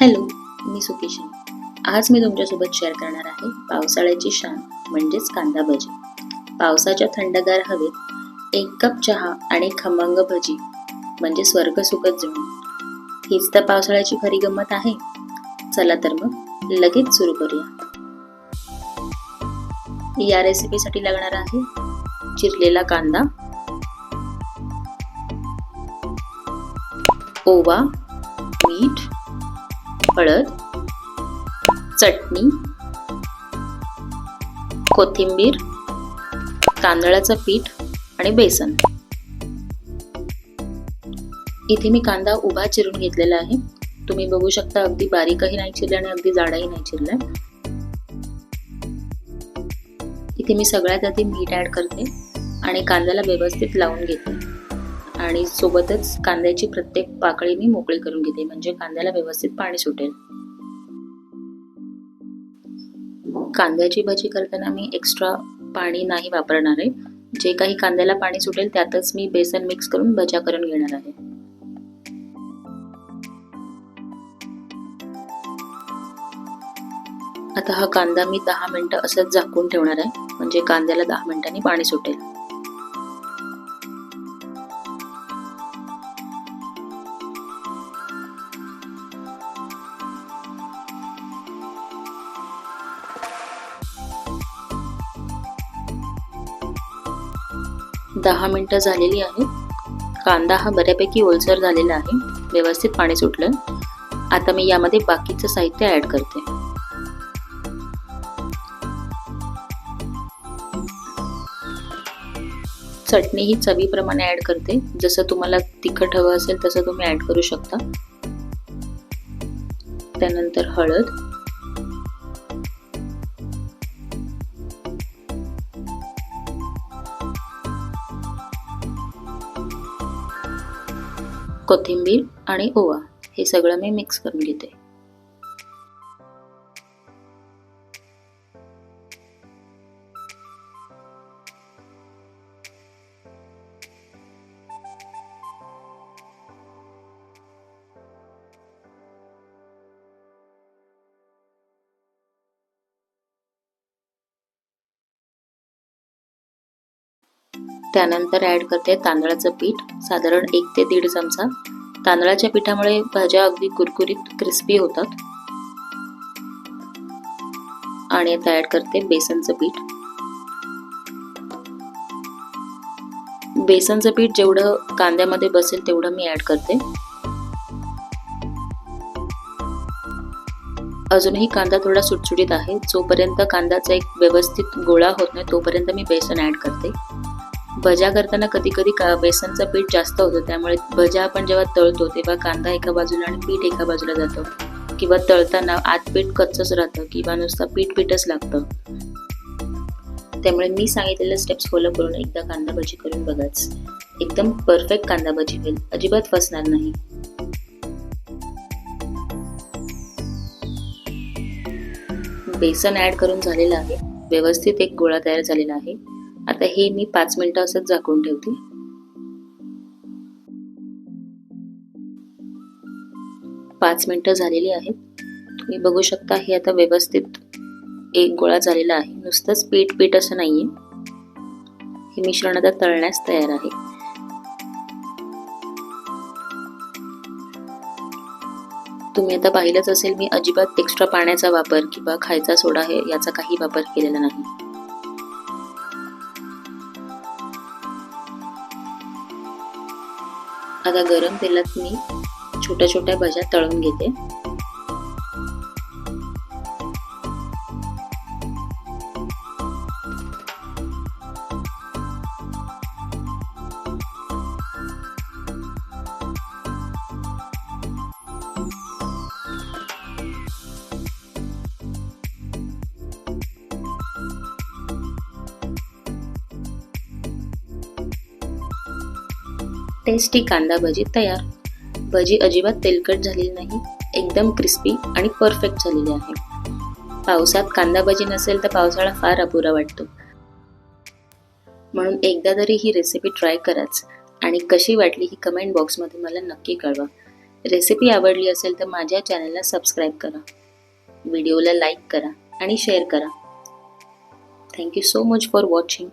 Hello मी सुकेशन आज मी तुमच्यासोबत share करणार आहे पावसाळ्याची शान म्हणजेच कांदा भजी. पावसाच्या थंडगार हवेत एक कप चहा आणि खमंग भजी म्हणजे स्वर्ग सुखद जणू हीच तर पावसाळ्याची खरी गंमत आहे. चला तर मग लगेच सुरू करूया. या रेसिपीसाठी लागणार आहे चिरलेला कांदा ओवा हळद चटणी कोथिंबीर तांदळाचं पीठ आणि बेसन. इथे मी कांदा उभा चिरून घेतलेला आहे. तुम्ही बघू शकता अगदी बारीकही नाही चिरला आणि अगदी जाडाही नाही चिरला. इथे मी सगळ्यात आधी मीठ ऍड करते आणि कांद्याला व्यवस्थित लावून घेते. आणि सोबतच कांद्याची प्रत्येक पाकळी मी मोकळी करून घेते म्हणजे कांद्याला व्यवस्थित पाणी सुटेल. कांद्याची भजी करताना मी एक्स्ट्रा पाणी नाही वापरणार आहे. जे काही कांद्याला पाणी सुटेल त्यातच मी बेसन मिक्स करून भजा करून घेणार आहे. आता हा कांदा मी दहा मिनटं असंच झाकून ठेवणार आहे म्हणजे कांद्याला दहा मिनिटांनी पाणी सुटेल. दहा मिनटं झालेली आहेत कांदा हा बऱ्यापैकी ओलसर झालेला आहे. व्यवस्थित पाणी सुटलं. आता मी यामध्ये बाकीचं साहित्य ॲड करते. चटणी ही चवीप्रमाणे ॲड करते. जसं तुम्हाला तिखट हवं असेल तसं तुम्ही ॲड करू शकता. त्यानंतर हळद. कोथिंबीर आणि ओवा हे सगळं मी मिक्स करून घेते. त्यानंतर ऍड करते तांदळाचं पीठ साधारण एक ते दीड चमचा. तांदळाच्या पिठामुळे भाज्या अगदी कुरकुरीत क्रिस्पी होतात. आणि आता ऍड करते बेसनचं पीठ. बेसनचं पीठ जेवढं कांद्यामध्ये बसेल तेवढं मी ऍड करते. अजूनही कांदा थोडा सुटसुटीत आहे जोपर्यंत कांद्याचा एक व्यवस्थित गोळा होत नाही तोपर्यंत मी बेसन ऍड करते. भजा करताना कधी कधी का बेसनचं पीठ जास्त होतं त्यामुळे भजा आपण जेव्हा तळतो तेव्हा कांदा एका बाजूला आणि पीठ एका बाजूला जातं. किंवा तळताना आत पीठ कच्चच राहतं किंवा नुसतं पीठ पीठच लागतं. त्यामुळे मी सांगितलेले स्टेप्स फॉलो करून एकदा कांदा भजी करून बघाच. एकदम परफेक्ट कांदा भजी होईल. अजिबात फसणार नाही. बेसन ॲड करून झालेलं आहे. व्यवस्थित एक गोळा तयार झालेला आहे. आता हे मी पाच मिनिटं असंच झाकून ठेवते. पाच मिनिटं झालेली आहेत. तुम्ही बघू शकता हे आता व्यवस्थित एक गोळा झालेला आहे. नुसतंच पीठ पीठ असं नाहीये. हे मिश्रण आता तळण्यास तयार आहे. तुम्ही आता पाहिलंच असेल मी अजिबात एक्स्ट्रा पाण्याचा वापर किंवा खायचा सोडा हे याचा काही वापर केलेला नाही. आता गरम तेलात मी छोट्या छोट्या भज्या तळून घेते. टेस्टी कांदा भजी तयार. भजी अजिबात तेलकट झालेली नाही एकदम क्रिस्पी आणि परफेक्ट झालेली आहे. पावसात कांदा भजी नसेल तर पावसाळा फार अपुरा वाटतो. म्हणून एकदा तरी ही रेसिपी ट्राय कराच आणि कशी वाटली ही कमेंट बॉक्समध्ये मला नक्की कळवा. रेसिपी आवडली असेल तर माझ्या चॅनलला सबस्क्राईब करा. व्हिडिओला लाईक करा आणि शेअर करा. Thank you so much for watching